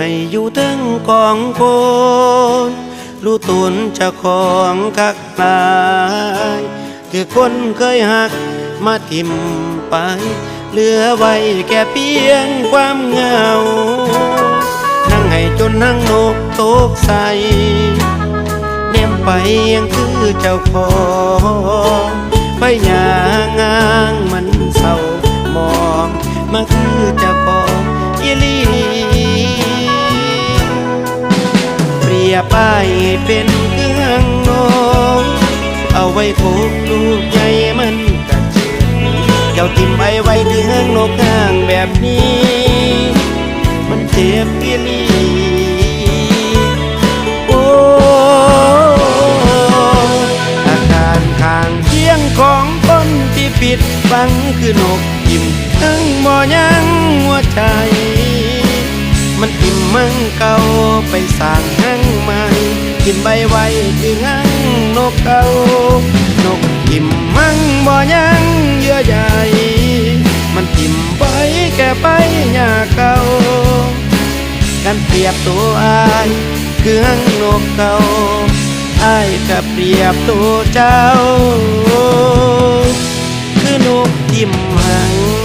ให้อยู่ถึงคนรู้ตุนเจะของคักหลายคือคนเคยหักมาทิมไป เหลือไว้แค่เพียงความเหงา นั่งให้จนนั่งโนกตกใสเนมไปยังคือเจ้าของไปยางางมันเศร้ามองมาคือเจ้ ยบไปเป็นเครื่องนองเอาไว้ผูกลูกใหญ่มันกระเจิดเจ้าทิมไว้ไว้เครื่องนกข้างแบบนี้ มันเจ็บอีหลีโอ้อาการข้างเคียงของคนที่ผิดฟังคือนกทิมทั้งบ่ยังหัวใจ มันทิมมังเก่าไปสร้างหังใหม่กินใบไว้คือหังนกเก่านกทิมมังบ่ยังเยื่อใยมันทิมไปแก่ไปหญ้าเก่ากันเปรียบตัวอายคือหังนกเก่าอายก็เปรียบตัวเจ้า คือนกทิมหัง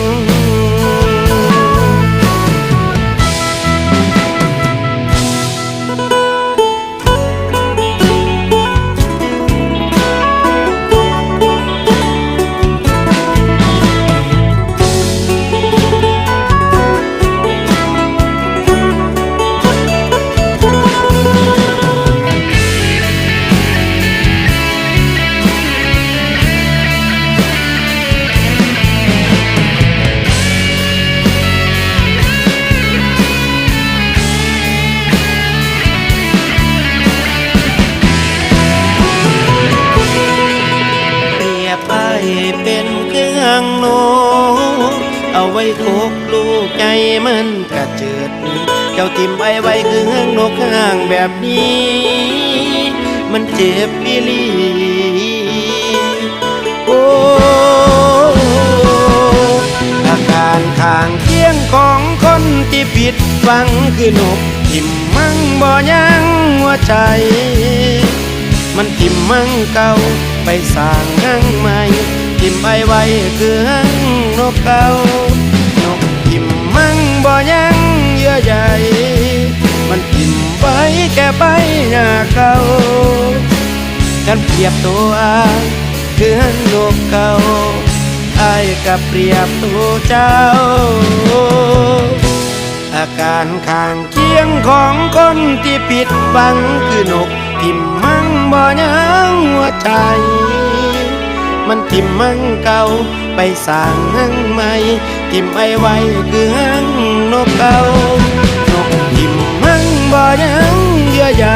เอาไว้โคกลูกใจมันกระเจิด เจ้าทิมไว้ไว้คือเครื่องนกข้างแบบนี้ มันเจ็บอีลี โอ้อาการข้างเคียงของคนที่ผิดหวังคือนกทิมมั่งบ่ยังหัวใจ มันทิมมั่งเก่าไปสร้างหังใหม่ ทิมไว้ไว้คือหังนกเก่านกทิมมั่งบ่ยังเยื่อใยมันทิมไว้แก่ไปหน้าเกากันเปรียบตัวอายคือหันนกเก่าอกับเปรียบตัวเจ้า อาการข้างเคียงของคนที่ผิดหวังคือนกทิมมั่งบ่ยังหัวใจ มันทิมมั่งเก่า ไปสร้างหังใหม่ทิมไว้ไว้คือหังนกเก่านกทิมมั่งบ่ยังเยื่อใย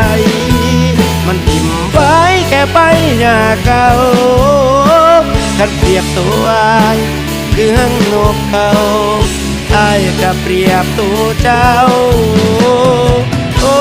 มันทิมไว้แค่ไปหน้าเก่าคันเปรียบตัวอายคือหังนกเก่าอายก็เปรียบตัวเจ้าโอ้